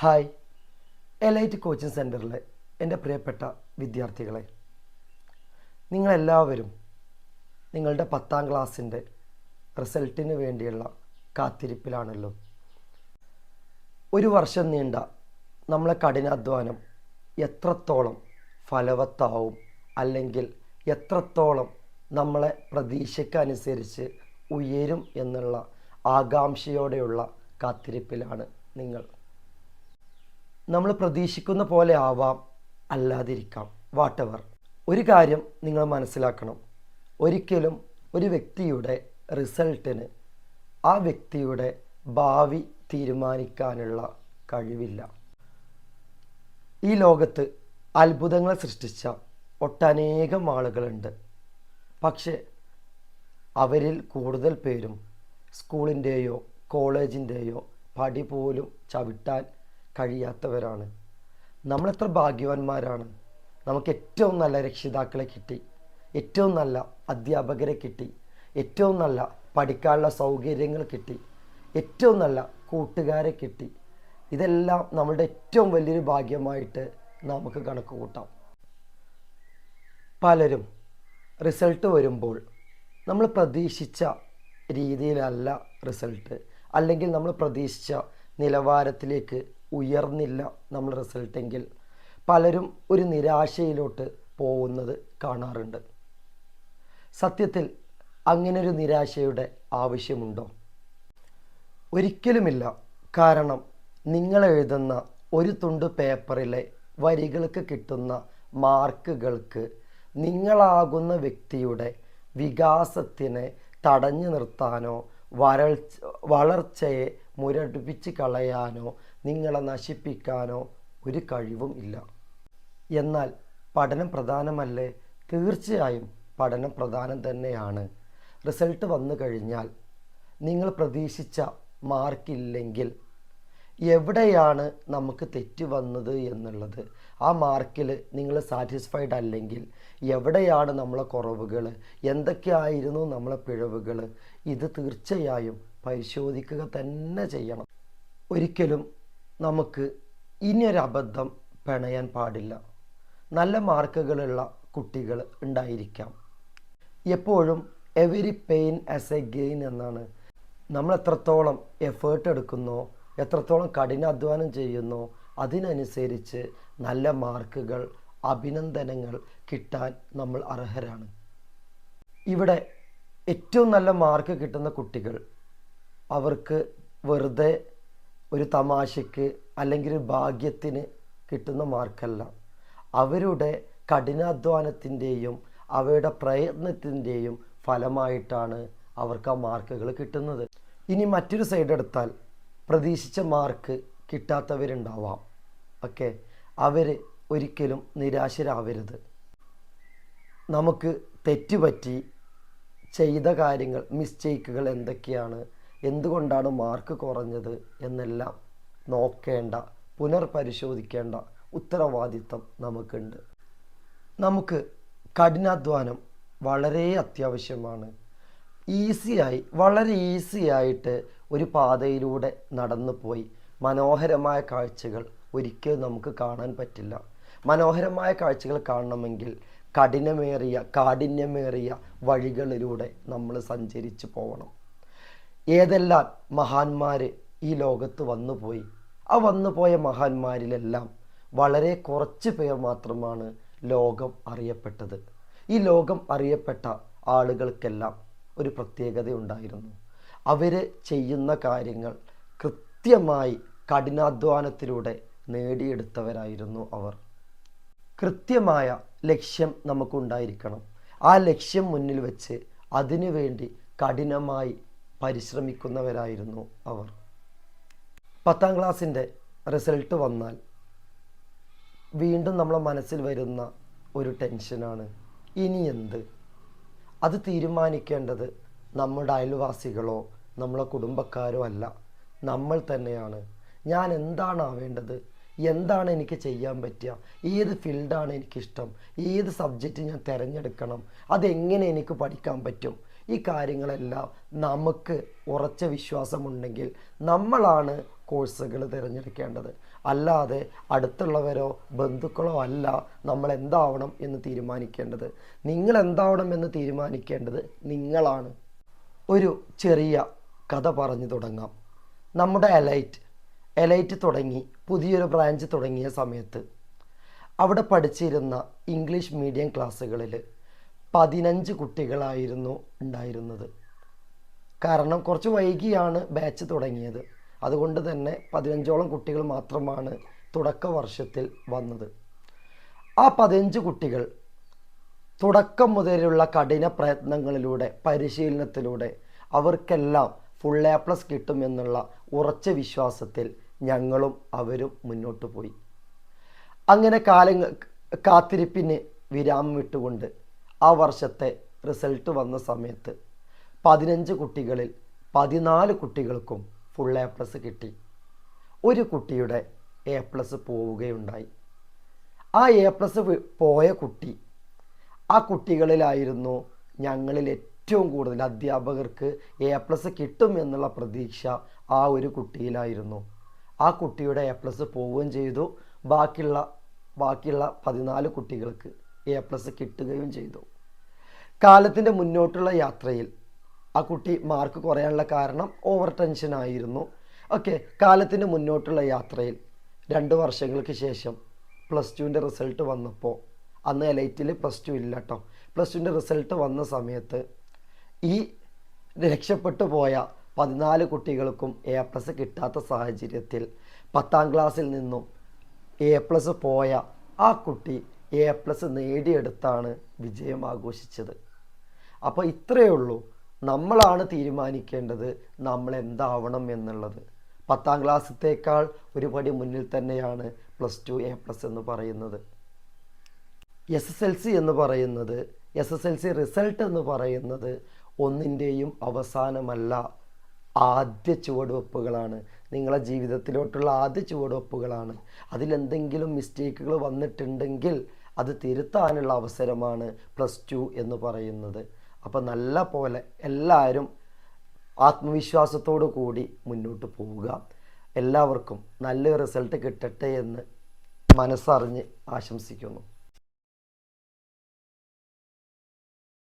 Hi. Elite coaching സെന്ററിലെ എന്റെ പ്രിയപ്പെട്ട വിദ്യാർത്ഥികളെ നിങ്ങളെല്ലാവരും നിങ്ങളുടെ പത്താം ക്ലാസ്സിന്റെ റിസൾട്ടിന് വേണ്ടിയുള്ള കാത്തിരിപ്പിലാണല്ലോ. ഒരു വർഷം നീണ്ട നമ്മളെ കഠിനാധ്വാനം എത്രത്തോളം ഫലവത്താവും അല്ലെങ്കിൽ എത്രത്തോളം നമ്മളെ പ്രതീക്ഷയ്ക്കനുസരിച്ച് ഉയരും എന്നുള്ള ആകാംക്ഷയോടെയുള്ള കാത്തിരിപ്പിലാണ് നിങ്ങൾ. നമ്മൾ പ്രതീക്ഷിക്കുന്ന പോലെ ആവാം അല്ലാതിരിക്കാം. വാട്ടവർ ഒരു കാര്യം നിങ്ങൾ മനസ്സിലാക്കണം. ഒരിക്കലും ഒരു വ്യക്തിയുടെ റിസൾട്ടിന് ആ വ്യക്തിയുടെ ഭാവി തീരുമാനിക്കാനുള്ള കഴിവില്ല. ഈ ലോകത്ത് അത്ഭുതങ്ങൾ സൃഷ്ടിച്ച ഒട്ടനേകം ആളുകളുണ്ട്. പക്ഷേ അവരിൽ കൂടുതൽ പേരും സ്കൂളിന്റെയോ കോളേജിന്റെയോ പടി പോലും ചവിട്ടാൻ കഴിയാത്തവരാണ്. നമ്മളെത്ര ഭാഗ്യവാന്മാരാണ്. നമുക്ക് ഏറ്റവും നല്ല രക്ഷിതാക്കളെ കിട്ടി. ഏറ്റവും നല്ല അധ്യാപകരെ കിട്ടി. ഏറ്റവും നല്ല പഠിക്കാനുള്ള സൗകര്യങ്ങൾ കിട്ടി. ഏറ്റവും നല്ല കൂട്ടുകാരെ കിട്ടി. ഇതെല്ലാം നമ്മളുടെ ഏറ്റവും വലിയൊരു ഭാഗ്യമായിട്ട് നമുക്ക് കണക്ക് കൂട്ടാം. പലരും റിസൾട്ട് വരുമ്പോൾ നമ്മൾ പ്രതീക്ഷിച്ച രീതിയിലല്ല റിസൾട്ട്. അല്ലെങ്കിൽ നമ്മൾ പ്രതീക്ഷിച്ച നിലവാരത്തിലേക്ക് ഉയർന്നില്ല നമ്മൾ റിസൾട്ടെങ്കിൽ പലരും ഒരു നിരാശയിലോട്ട് പോകുന്നത് കാണാറുണ്ട്. സത്യത്തിൽ അങ്ങനൊരു നിരാശയുടെ ആവശ്യമുണ്ടോ? ഒരിക്കലുമില്ല. കാരണം നിങ്ങൾ എഴുതുന്ന ഒരു തുണ്ട് പേപ്പറിലെ വരികൾക്ക് കിട്ടുന്ന മാർക്കുകൾക്ക് നിങ്ങളാകുന്ന വ്യക്തിയുടെ വികാസത്തിനെ തടഞ്ഞു നിർത്താനോ വരൾച്ച വളർച്ചയെ മുരടിപ്പിച്ച് കളയാനോ നിങ്ങളെ നശിപ്പിക്കാനോ ഒരു കഴിവും ഇല്ല. എന്നാൽ പഠനം പ്രധാനമല്ലേ? തീർച്ചയായും പഠനം പ്രധാനം തന്നെയാണ്. റിസൾട്ട് വന്നു കഴിഞ്ഞാൽ നിങ്ങൾ പ്രതീക്ഷിച്ച മാർക്കില്ലെങ്കിൽ എവിടെയാണ് നമുക്ക് തെറ്റ് വന്നത് എന്നുള്ളത്? ആ മാർക്കിൽ നിങ്ങൾ സാറ്റിസ്ഫൈഡ് അല്ലെങ്കിൽ എവിടെയാണ് നമ്മളെ കുറവുകൾ? എന്തൊക്കെയായിരുന്നു നമ്മളെ പിഴവുകൾ? ഇത് തീർച്ചയായും പരിശോധിക്കുക തന്നെ ചെയ്യണം. ഒരിക്കലും നമുക്ക് ഇനിയൊരു അബദ്ധം പിണയാൻ പാടില്ല. നല്ല മാർക്കുകളുള്ള കുട്ടികൾ ഉണ്ടായിരിക്കാം. എപ്പോഴും every pain as a gain എന്നാണ്. നമ്മൾ എത്രത്തോളം എഫേർട്ട് എടുക്കുന്നോ എത്രത്തോളം കഠിനാധ്വാനം ചെയ്യുന്നോ അതിനനുസരിച്ച് നല്ല മാർക്കുകൾ അഭിനന്ദനങ്ങൾ കിട്ടാൻ നമ്മൾ അർഹരാണ്. ഇവിടെ ഏറ്റവും നല്ല മാർക്ക് കിട്ടുന്ന കുട്ടികൾ അവർക്ക് വെറുതെ ഒരു തമാശയ്ക്ക് അല്ലെങ്കിൽ ഒരു ഭാഗ്യത്തിന് കിട്ടുന്ന മാർക്കല്ല. അവരുടെ കഠിനാധ്വാനത്തിന്റെയും അവരുടെ പ്രയത്നത്തിന്റെയും ഫലമായിട്ടാണ് അവർക്ക് ആ മാർക്കുകൾ കിട്ടുന്നത്. ഇനി മറ്റൊരു സൈഡ് എടുത്താൽ പ്രതീക്ഷിച്ച മാർക്ക് കിട്ടാത്തവരുണ്ടാവാം. ഓക്കെ? അവർ ഒരിക്കലും നിരാശരാവരുത്. നമുക്ക് തെറ്റുപറ്റി ചെയ്ത കാര്യങ്ങൾ മിസ്റ്റേക്കുകൾ എന്തൊക്കെയാണ്? എന്തുകൊണ്ടാണ് മാർക്ക് കുറഞ്ഞത് എന്നെല്ലാം നോക്കേണ്ട പുനർപരിശോധിക്കേണ്ട ഉത്തരവാദിത്തം നമുക്കുണ്ട്. നമുക്ക് കഠിനാധ്വാനം വളരെ അത്യാവശ്യമാണ്. ഈസിയായി വളരെ ഈസിയായിട്ട് ഒരു പാതയിലൂടെ നടന്നു പോയി മനോഹരമായ കാഴ്ചകൾ ഒരിക്കലും നമുക്ക് കാണാൻ പറ്റില്ല. മനോഹരമായ കാഴ്ചകൾ കാണണമെങ്കിൽ കഠിനമേറിയ കാഠിന്യമേറിയ വഴികളിലൂടെ നമ്മൾ സഞ്ചരിച്ചു പോകണം ഏതെല്ലാം മഹാന്മാർ ഈ ലോകത്ത് വന്നുപോയി ആ വന്നുപോയ മഹാന്മാരിലെല്ലാം വളരെ കുറച്ച് പേർ മാത്രമാണ് ലോകം അറിയപ്പെട്ടത്. ഈ ലോകം അറിയപ്പെട്ട ആളുകൾക്കെല്ലാം ഒരു പ്രത്യേകതയുണ്ടായിരുന്നു അവർ ചെയ്യുന്ന കാര്യങ്ങൾ കൃത്യമായി കഠിനാധ്വാനത്തിലൂടെ നേടിയെടുത്തവരായിരുന്നു അവർ. കൃത്യമായ ലക്ഷ്യം നമുക്കുണ്ടായിരിക്കണം. ആ ലക്ഷ്യം മുന്നിൽ വെച്ച് അതിനുവേണ്ടി കഠിനമായി പരിശ്രമിക്കുന്നവരായിരുന്നു അവർ. പത്താം ക്ലാസ്സിന്റെ റിസൾട്ട് വന്നാൽ വീണ്ടും നമ്മളെ മനസ്സിൽ വരുന്ന ഒരു ടെൻഷനാണ്. ഇനി എന്ത്? അത് തീരുമാനിക്കേണ്ടത് നമ്മുടെ അയൽവാസികളോ നമ്മളെ കുടുംബക്കാരോ അല്ല. നമ്മൾ തന്നെയാണ്. ഞാൻ എന്താണ് ആവേണ്ടത്? എന്താണ് എനിക്ക് ചെയ്യാൻ പറ്റുക? ഏത് ഫീൽഡാണ് എനിക്കിഷ്ടം? ഏത് സബ്ജക്റ്റ് ഞാൻ തിരഞ്ഞെടുക്കണം? അതെങ്ങനെ എനിക്ക് പഠിക്കാൻ പറ്റും? ഈ കാര്യങ്ങളെല്ലാം നമുക്ക് ഉറച്ച വിശ്വാസമുണ്ടെങ്കിൽ നമ്മളാണ് കോഴ്സുകൾ തിരഞ്ഞെടുക്കേണ്ടത്. അല്ലാതെ അടുത്തുള്ളവരോ ബന്ധുക്കളോ അല്ല നമ്മൾ എന്താവണം എന്ന് തീരുമാനിക്കേണ്ടത്. നിങ്ങൾ എന്താവണം എന്ന് തീരുമാനിക്കേണ്ടത് നിങ്ങളാണ്. ഒരു ചെറിയ കഥ പറഞ്ഞു തുടങ്ങാം. നമ്മുടെ എലൈറ്റ്. എലൈറ്റ് തുടങ്ങി പുതിയൊരു ബ്രാഞ്ച് തുടങ്ങിയ സമയത്ത്. അവിടെ പഠിച്ചിരുന്ന ഇംഗ്ലീഷ് മീഡിയം ക്ലാസ്സുകളിൽ പതിനഞ്ച് കുട്ടികളായിരുന്നു ഉണ്ടായിരുന്നത്. കാരണം കുറച്ച് വൈകിയാണ് ബാച്ച് തുടങ്ങിയത്. അതുകൊണ്ട് തന്നെ പതിനഞ്ചോളം കുട്ടികൾ മാത്രമാണ് തുടക്ക വർഷത്തിൽ വന്നത്. ആ പതിനഞ്ച് കുട്ടികൾ തുടക്കം മുതലുള്ള കഠിന പ്രയത്നങ്ങളിലൂടെ പരിശീലനത്തിലൂടെ അവർക്കെല്ലാം ഫുൾ എ പ്ലസ് കിട്ടുമെന്നുള്ള ഉറച്ച വിശ്വാസത്തിൽ ഞങ്ങളും അവരും മുന്നോട്ട് പോയി. അങ്ങനെ കാലങ്ങൾ കാത്തിരിപ്പിന് വിരാമം വിട്ടുകൊണ്ട് ആ വർഷത്തെ റിസൾട്ട് വന്ന സമയത്ത് പതിനഞ്ച് കുട്ടികളിൽ പതിനാല് കുട്ടികൾക്കും ഫുൾ എ പ്ലസ് കിട്ടി. ഒരു കുട്ടിയുടെ എ പ്ലസ് പോവുകയുണ്ടായി. ആ എ പ്ലസ് പോയ കുട്ടി ആ കുട്ടികളിലായിരുന്നു ഞങ്ങളിൽ ഏറ്റവും കൂടുതൽ അധ്യാപകർക്ക് എ പ്ലസ് കിട്ടും എന്നുള്ള പ്രതീക്ഷ ആ ഒരു കുട്ടിയിലായിരുന്നു. ആ കുട്ടിയുടെ എ പ്ലസ് പോവുകയും ചെയ്തു. ബാക്കിയുള്ള ബാക്കിയുള്ള പതിനാല് കുട്ടികൾക്ക് എ പ്ലസ് കിട്ടുകയും ചെയ്തു. കാലത്തിന്റെ മുന്നോട്ടുള്ള യാത്രയിൽ ആ കുട്ടി മാർക്ക് കുറയാനുള്ള കാരണം ഓവർ ടെൻഷൻ ആയിരുന്നു. ഓക്കെ കാലത്തിന്റെ മുന്നോട്ടുള്ള യാത്രയിൽ രണ്ട് വർഷങ്ങൾക്ക് ശേഷം പ്ലസ് ടുവിന്റെ റിസൾട്ട് വന്നപ്പോൾ അന്ന് എലൈറ്റിൽ പ്ലസ് ടു ഇല്ല കേട്ടോ പ്ലസ് ടുവിന്റെ റിസൾട്ട് വന്ന സമയത്ത് ഈ രക്ഷപ്പെട്ടു പോയ പതിനാല് കുട്ടികൾക്കും എ പ്ലസ് കിട്ടാത്ത സാഹചര്യത്തിൽ പത്താം ക്ലാസ്സിൽ നിന്നും എ പ്ലസ് പോയ ആ കുട്ടി എ പ്ലസ് നേടിയെടുത്താണ് വിജയം ആഘോഷിച്ചത്. അപ്പോൾ ഇത്രയേ ഉള്ളൂ. നമ്മളാണ് തീരുമാനിക്കേണ്ടത് നമ്മൾ എന്താവണം എന്നുള്ളത്. പത്താം ക്ലാസ്സത്തേക്കാൾ ഒരു പടി മുന്നിൽ തന്നെയാണ് പ്ലസ് ടു എ പ്ലസ് എന്ന് പറയുന്നത്. എസ് എസ് എൽ സി എന്ന് പറയുന്നത് S S L C result എന്ന് പറയുന്നത് ഒന്നിന്റെയും അവസാനമല്ല ആദ്യ ചുവടുവെപ്പുകളാണ്. നിങ്ങളെ ജീവിതത്തിലോട്ടുള്ള ആദ്യ ചുവടുവെപ്പുകളാണ്. അതിലെന്തെങ്കിലും മിസ്റ്റേക്കുകൾ വന്നിട്ടുണ്ടെങ്കിൽ അത് തിരുത്താനുള്ള അവസരമാണ് പ്ലസ് ടു എന്ന് പറയുന്നത്. അപ്പോൾ നല്ല പോലെ എല്ലാവരും ആത്മവിശ്വാസത്തോടു കൂടി മുന്നോട്ട് പോവുക. എല്ലാവർക്കും നല്ല റിസൾട്ട് കിട്ടട്ടെ എന്ന് മനസ്സറിഞ്ഞ് ആശംസിക്കുന്നു.